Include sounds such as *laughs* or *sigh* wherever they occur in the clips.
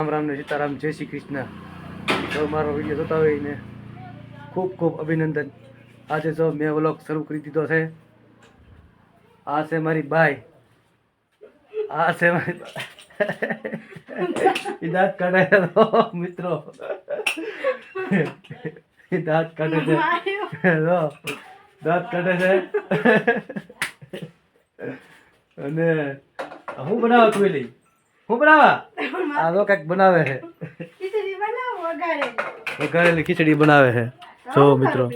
રામ રામ ને સીતારામ, જય શ્રી કૃષ્ણ. જો મારો વીડિયો જોતા હોય ને, ખૂબ ખૂબ અભિનંદન. આજે જો મેં વ્લોગ શરૂ કરી દીધો છે. આ છે મારી બાઈ. આ છે મારી દાંત કાઢે મિત્રો. દાંત કાઢે છે. દાંત કાઢે છે. અને હું બનાવું તું હું બનાવવા આ તો કંઈક બનાવે છે. વઘારેલી. ખીચડી બનાવે છે. જો મિત્રો.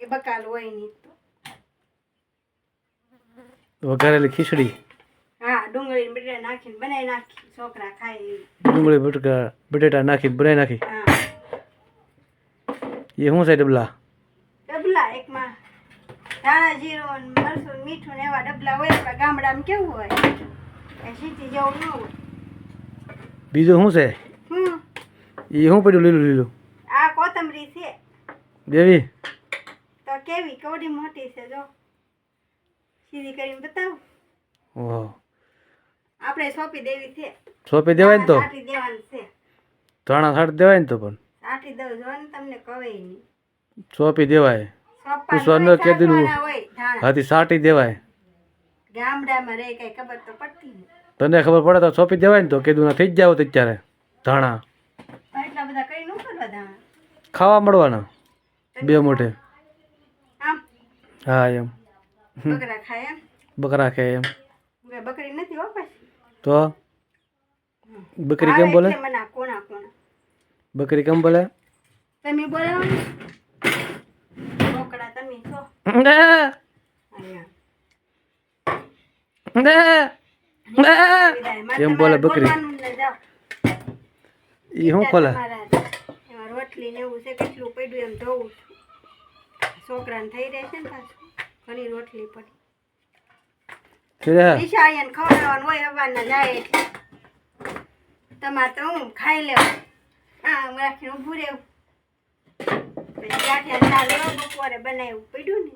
એ બકાલ હોય નહીં વઘારેલી ખીચડી. હા ડુંગળી ને નાખીને બનાવી નાખી. છોકરા ખાય ડુંગળી બટાકા બટેટા નાખી બનાવી નાખી. એ શું છે ડબલા? ડબલા એકમાં ધાણા જીરું ને મીઠું ને એવા ડબલા હોય. ગામડામાં કેવું હોય? સીટી જેવું ન હોય. બીજું શું છે? એ શું પડ્યું લીલું લીલું? આ કોથમરી છે. દેવી? તો કેવી? કવડી મોટી છે જો. સીધી કરીને બતાવું. ઓહો. આપણે સોંપી દેવી છે. સોંપી દેવાય ને તો? સાટી દેવાની છે. ધાણા સાટ દેવાય ને તો પણ? સાટી દઉં જો ને તમને કવે નહીં. સોંપી દેવાય. હોય, કીધું. સાટવાના હાથી સાટી દેવાય. ગામડામાં રહે કઈ ખબર તો પડતી નહીં. તને ખબર પડે તો સોંપી દેવાય ને તો કીધું ના થઈ જ જાવ અત્યારે. ધાણા. ખાવા મળવાના. બે મોઢે. હા એમ. બકરા ખાય એમ. બકરા નથી તો? બકરી કેમ બોલે? બકરી કેમ બોલે? તમે બોલે બોકડા તમે છો. કેમ બોલે તમારે બકરી? ઈ શું ખોલે? રોટલી ને એવું છે કેટલું પડ્યું એમ છું. છોકરાને થઈ રહેશે ને પાછું ઘણી રોટલી પડી. નિશાળીને ખવડાવવાનું હોય હવારના જાય એટલે. તમારે તો હું ખાઈ લેવું. હા હું રાખીને ઊભું રહેવું. પછી ગાંઠિયા ચાલ બપોરે બનાવ્યું. પડ્યું ને?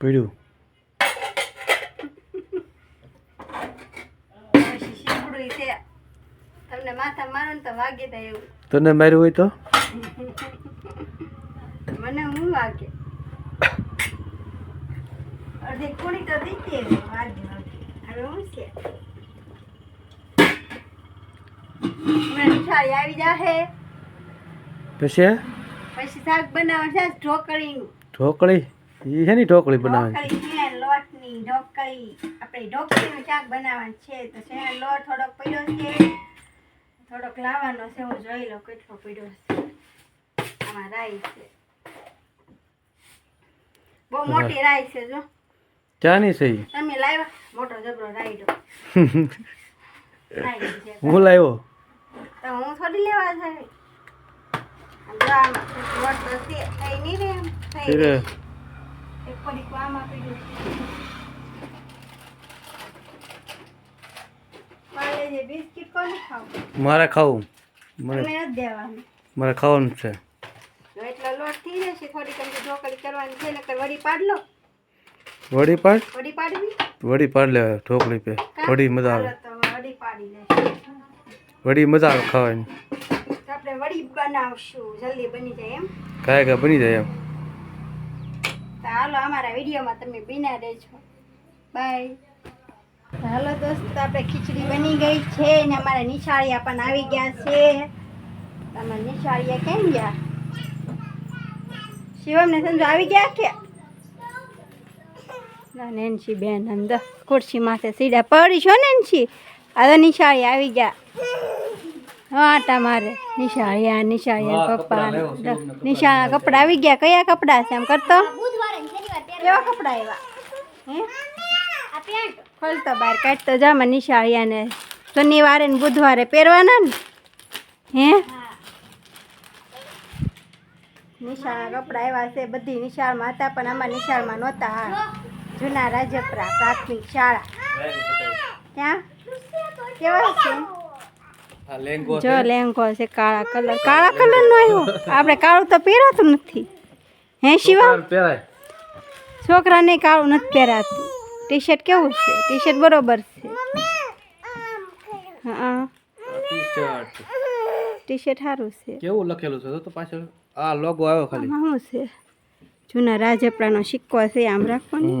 પીડ્યું? પછી છે. તમને માથા મારો તો વાગે થાય એવું. તને માર્યું હોય તો? મને હું વાગે? અડધી કુણી તો દીધી વાગે વાગે. હવે હું છે? નિશાળી આવી જાહે. પછી? પછી શાક બનાવવાનું છે ઢોકળી. ઢોકળી? છે ની ઢોકળી બનાવવાની? લોટની ઢોકળી આપણે ઢોકળીનું શાક બનાવવાનું છે. તો શેણ લો થોડોક પડ્યો છે. થોડોક લાવવાનો છે. હું જોઈ લઉં કેટલો પડ્યો છે. આમાં રાઈ છે. બહુ મોટી રાઈ છે જો. ચાની છે તમે લાવ્યા? મોટો જબરો રાઈડો હું લાવ્યો? તો હું થોડી લેવા જાય. આમ જો આમાં છે. થઈ નહીં રે થઈ રે. એક પડીક આમાં પડ્યું છે. મારે ખાવું. મારે ખાવાનું છે. એટલો લોટ થઈ જશે થોડી કમ ઢોકળી કરવાની છે નકર વડી પાડ લો. વડી પાડ? વડી પાડવી? વડી પાડ લે ઢોકળી પે. વડી મજા આવે. વડી પાડી લેશું વડી મજા આવે ખાવાની. આપણે વડી બનાવશું જલ્દી બની જાય એમ. કાંઈ કાંઈ બની જાય એમ. તો હાલો અમારા વિડીયોમાં તમે બિના રહેજો. બાય. હાલો દોસ્તો આપણે ખીચડી બની ગઈ છે ને અમારા નિશાળિયા પણ આવી ગયા છે. તમારા નિશાળિયા કેમ ગયા? શિવમ ને સંજુ આવી ગયા કે? ના નેન્સી બેન તો ખુરશી માથે સીડા પડી છો નેનસી? આ તો નિશાળી આવી ગયા. હા આટા મારે. નિશાળિયા નિશાળિયા પપ્પા. નિશાળા કપડાં. આવી ગયા. કયા કપડા છે? એમ કરતો? કેવા કપડા એવા હે? ખોલતો બહાર કાઢતો જામાં નિશાળિયાને. શનિવારે ને બુધવારે પહેરવાના ને? હે? નિશાળના કપડાં એવા છે બધી નિશાળમાં હતા પણ આમાં નિશાળમાં નહોતા હા. જૂના રાજપરા પ્રાથમિક શાળા. ત્યાં કેવા છે? જો લેંગો છે કાળા કલર. કાળા કલર નો આવ્યો. આપણે કાળું તો પહેરાતું નથી. હે શિવા? છોકરાને કાળું નથી પહેરાતું. ટી શર્ટ કેવું છે? ટી શર્ટ બરોબર છે. હા ટી શર્ટ ટી શર્ટ સારું છે. કેવું લખેલું છે? તો પાછળ આ લોગો આવ્યો ખાલી. શું છે? જૂના રાજપરાનો સિક્કો છે આમ રાખો ને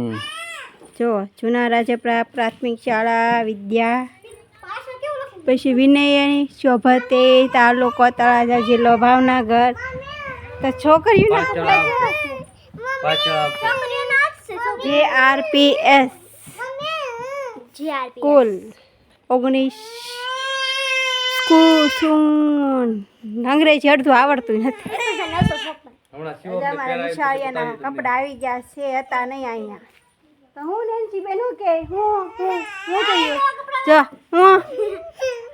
જો જૂના રાજપરા પ્રાથમિક શાળા વિદ્યા. પછી વિનયની શોભતે તાલુકો તળાજા જિલ્લો ભાવનગર. તો છોકરીઓના પાછળ કપડાં આવશે. પાછળ જે આર પી એસ કુલ ઓગણીસ સ્કૂલ અંગ્રેજી અડધું આવડતું નથી. કપડા આવી ગયા છે હતા નહીં અહીંયા. તો હું નેન્સી બેન હું કે? હું હું હું જો હું.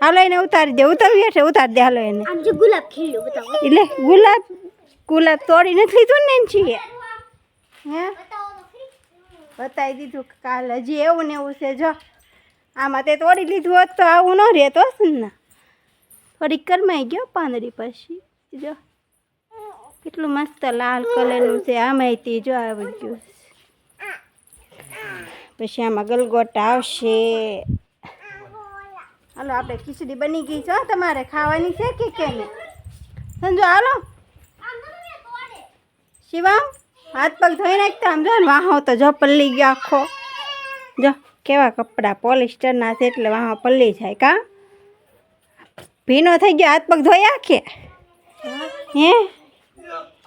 હાલો એને ઉતારી દે ઉતારવી હશે ઉતારી દે હાલો એને. આમ જો ગુલાબ ખીલ્યું બતાવો. એટલે ગુલાબ ગુલાબ તોડી નથી લીધું ને નેન્સી હે? બતાવી દીધું કે કાલ હજી એવું ને એવું છે, જો. આમાં તે તોડી લીધું હોત તો આવું ન રહેતો ને. થોડીક કરમાઈ ગયો પાંદડી પછી, જો. કેટલું મસ્ત લાલ કલરનું છે આ તે જો આવી ગયું પછી આમાં ગલગોટા આવશે. હાલો, આપણે ખીચડી બની ગઈ છે તમારે ખાવાની છે કે કેમ? સમજો હાલો. શિવામ? હાથ પગ ધોઈ નાખતા આમ જો ને વાહો તો જો પલ્લી ગયો આખો. જો કેવા કપડાં પોલિસ્ટરના છે એટલે વાહો પલ્લી જાય કા? ભીનો થઈ ગયો, હાથ પગ ધોઈ આખે. હે?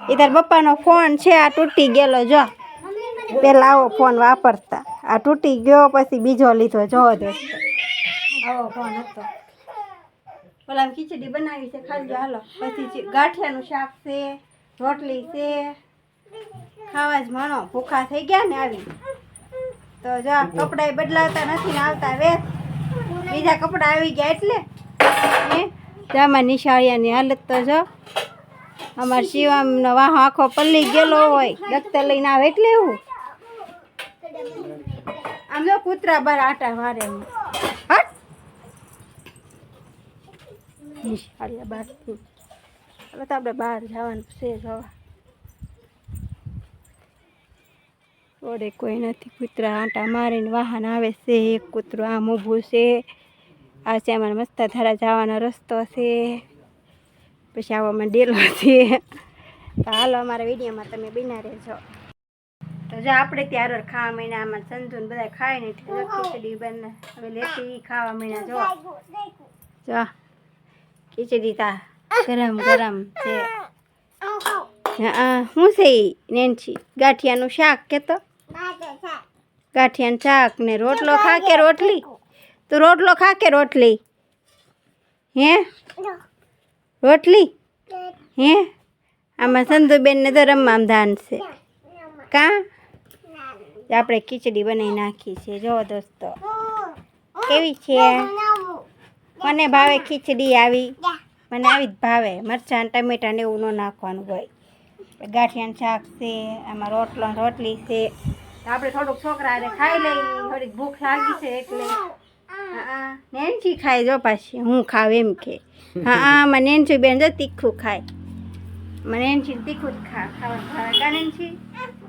એ તાર પપ્પાનો ફોન છે, આ તૂટી ગયેલો, જો. પેલા આવો ફોન વાપરતા. આ તૂટી ગયો, પછી બીજો લીધો, જો દોસ્તો. આવો ફોન હતો. પેલા ખીચડી બનાવી છે ખાલી હાલો. પછી ગાંઠિયાનું શાક છે, રોટલી છે ખાવા જ માણો, ભૂખા થઈ ગયા ને આવી. તો જો કપડા બદલાવતા નથી ને આવતા વેત બીજા કપડાં આવી ગયા એટલે. જામાં નિશાળિયાની હાલત તો જો. અમાર શિવામનો વાહો આખો પલ્લી ગયેલો હોય દખ્તર લઈને આવે એટલે એવું. આમ જો કૂતરા બાર આટા. હટ! નિશાળિયા બહાર હવે તો આપણે બહાર જવાનું છે જવા. રોડે કોઈ નથી. કૂતરા આંટા મારીને વાહન આવે છે. એક કૂતરું આમ ઊભું છે. આ છે અમારે મસ્ત ધારા જવાનો રસ્તો છે. પછી આવો અમે ડેલો છે. તો હાલો અમારા વિડીયોમાં તમે બિના રહેજો. તો જો આપણે ત્યારે ખાવા મહિના આમાં ને બધા ખાય ને એટલે ખીચડી બને. હવે લેતી ખાવા મહિના જો. જો. ખીચડી તા ગરમ ગરમ છે. હા શું છે નેનછી ગાંઠિયાનું શાક કે તો ગાંઠિયાનું શાક ને રોટલો ખા કે રોટલી? તું રોટલો ખા કે રોટલી? હે? રોટલી? હે? આમાં સંધુબેનને તો રમવામાં ધાન છે. કા? આપણે ખીચડી બનાવી નાખી છે. જો દોસ્તો. કેવી છે? મને ભાવે ખીચડી આવી. મને આવી જ ભાવે. મરચાં ટમેટાને એવું ન નાખવાનું હોય. ગાંઠિયાનું શાક છે. આમાં રોટલો રોટલી છે. આપણે થોડુંક છોકરાને ખાઈ લઈ થોડીક ભૂખ લાગી છે એટલે. હા નેન્સી ખાય જો પાછી. હું ખાવ એમ કે. હા આમાં નેન્સી બેન જો તીખું ખાય. મને નેન્સી તીખું જ ખા ખાવાનું ભાવે કા નેન્સી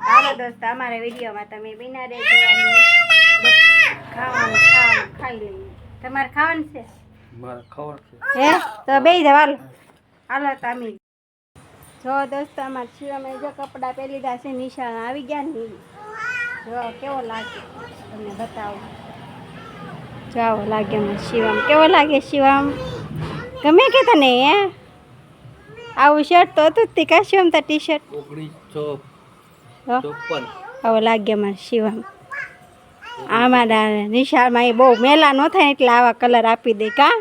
હાલો દોસ્ત અમારા વિડીયોમાં તમે બિના રે ખાવાનું ખાવાનું ખાઈ લઈએ. તમારે ખાવાનું છે? હે? તો બે જાવ હાલો. તમે જો દોસ્ત અમારે શિવમે જો કપડાં પહેરી લીધા છે નિશાળ આવી ગયા ને. જો કેવો લાગે? તમને બતાવું. જો આવો લાગે અમારે શિવમ. કેવો લાગે શિવમ? ગમે કે તને હે? આવું શર્ટ તો હતું તે કા શિવમ તા ટી શર્ટ ઓગણીસો ચોપન. આવો લાગે અમારે શિવમ. આમાં નિશાળમાં એ બહુ મેલા ન થાય એટલે આવા કલર આપી દે કા?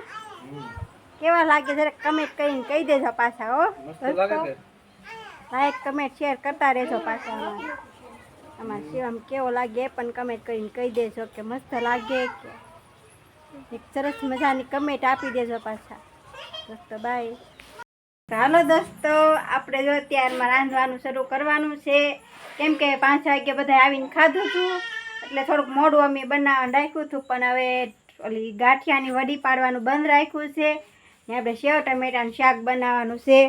કેવા લાગે? જરા કમેન્ટ કરીને કહી દેજો પાછા હો. લાઈક કમેન્ટ શેર કરતા રહેજો પાછા. અમારે શિવમ કેવો લાગે પણ કમેન્ટ કરીને કહી દેજો કે મસ્ત લાગે કે. એક સરસ મજાની કમેન્ટ આપી દેજો પાછા. દોસ્તો બાય હાલો દોસ્તો, આપણે જો અત્યારમાં રાંધવાનું શરૂ કરવાનું છે. કેમ કે પાંચ વાગે બધા આવીને ખાધું હતું એટલે થોડુંક મોડું અમે બનાવવાનું રાખ્યું હતું, પણ હવે ઓલી ગાંઠિયાની વડી પાડવાનું બંધ રાખ્યું છે. ને આપણે સેવ ટમેટાનું શાક બનાવવાનું છે.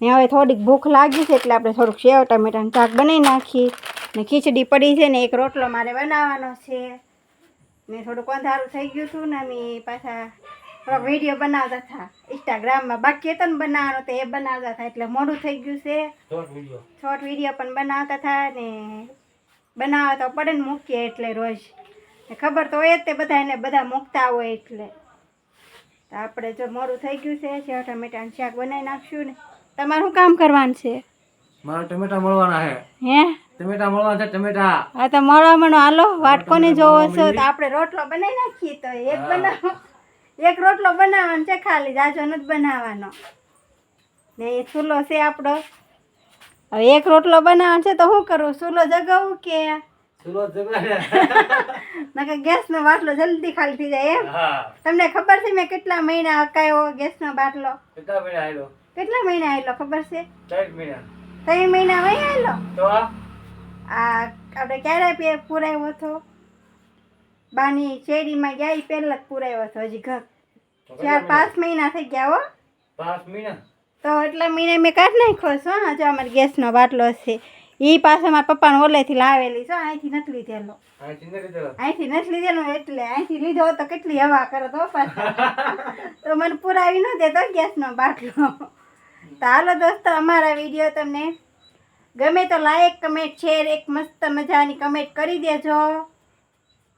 ને હવે થોડીક ભૂખ લાગી છે, એટલે આપણે થોડુંક સેવ ટમેટાનું શાક બનાવી નાખી ને ખીચડી પડી છે ને એક રોટલો મારે બનાવવાનો છે. ને થોડુંક અંધારું થઈ ગયું હતું ને અમે પાછા થોડોક વીડિયો બનાવતા હતા. ઇન્સ્ટાગ્રામમાં બાકી હતો ને બનાવવાનો તો એ બનાવતા હતા એટલે મોડું થઈ ગયું છે. શોર્ટ વીડિયો પણ બનાવતા હતા ને બનાવવા તો પડે ને મૂકીએ એટલે રોજ. ને ખબર તો હોય જ તે બધા એને બધા મૂકતા હોય એટલે. તો આપણે જો મોડું થઈ ગયું છે જે ટમેટાનું શાક બનાવી નાખશું ને. તમારું શું કામ કરવાનું છે? મારા ટમેટા મળવાના છે. હે? ટમેટા મળવા છે ટમેટા. હા તો મળવાનો હાલો વાટકોને જોવો છો તો આપણે રોટલો બનાવી નાખીએ તો એક બનાવો એક રોટલો બનાવવાનો છે ખાલી જાજો નથી બનાવવાનો. ને એ ચૂલો છે આપણો. હવે એક રોટલો બનાવવાનો છે તો શું કરું? ચૂલો જગાવું કે? *laughs* ગેસનો બાટલો જલ્દી ખાલી થઈ જાય એમ. તમને ખબર છે મેં કેટલા મહિના અકાયો ગેસનો બાટલો? કેટલા મહિના આવેલો ખબર છે? મહિના. ત્રણ મહિના વહી આવેલો તો આ આપણે ક્યારે પે પુરાયો હતો? બાની શેરીમાં ગયા પહેલા જ પુરાયો હતો હજી ઘર. ચાર પાંચ મહિના થઈ ગયા હો. પાંચ મહિના? તો એટલા મહિના મેં કાઢી નાખ્યો છો હા જો અમારે ગેસનો બાટલો છે. એ પાછો મારા પપ્પાને ઓલેથી લાવેલી છો અહીંથી નથી લીધેલો. અહીંથી નથી લીધેલો? એટલે અહીંથી લીધો તો કેટલી હવા કરો તો *laughs* તો મને પુરાવી ન દેતો ગેસનો બાટલો. તો હાલો દોસ્તો અમારા વીડિયો તમને ગમે તો લાઈક કમેન્ટ શેર એક મસ્ત મજાની કમેન્ટ કરી દેજો.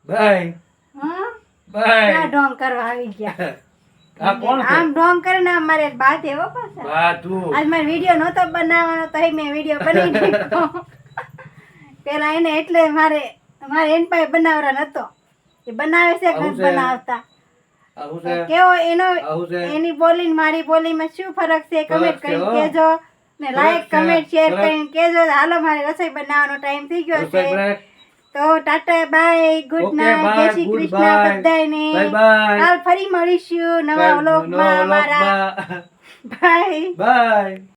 બાય હા? બાય ઢોંગ કરવા આવી ગયા? *laughs* આ કોણ આમ ઢોંગ કરે ને મારે બાત એવો પાછા. આજ મારે વીડિયો નહોતો બનાવવાનો તો મેં વીડિયો બનાવી દીધો. *laughs* પેલા એને એટલે મારે મારે એન પાસે બનાવવાનો નતો એ બનાવે છે છે? બનાવતા. કેવો એનો એની બોલી મારી બોલીમાં શું ફરક છે? કમેન્ટ કરી. કેજો ને લાઈક કમેન્ટ શેર કરીને કેજો હાલો મારે રસોઈ બનાવવાનો ટાઈમ થઈ ગયો છે. તો ટાટા બાય ગુડ નાઇટ જય શ્રી કૃષ્ણ. બધાને. કાલ ફરી મળીશું નવા વ્લોગમાં અમારા બાય બાય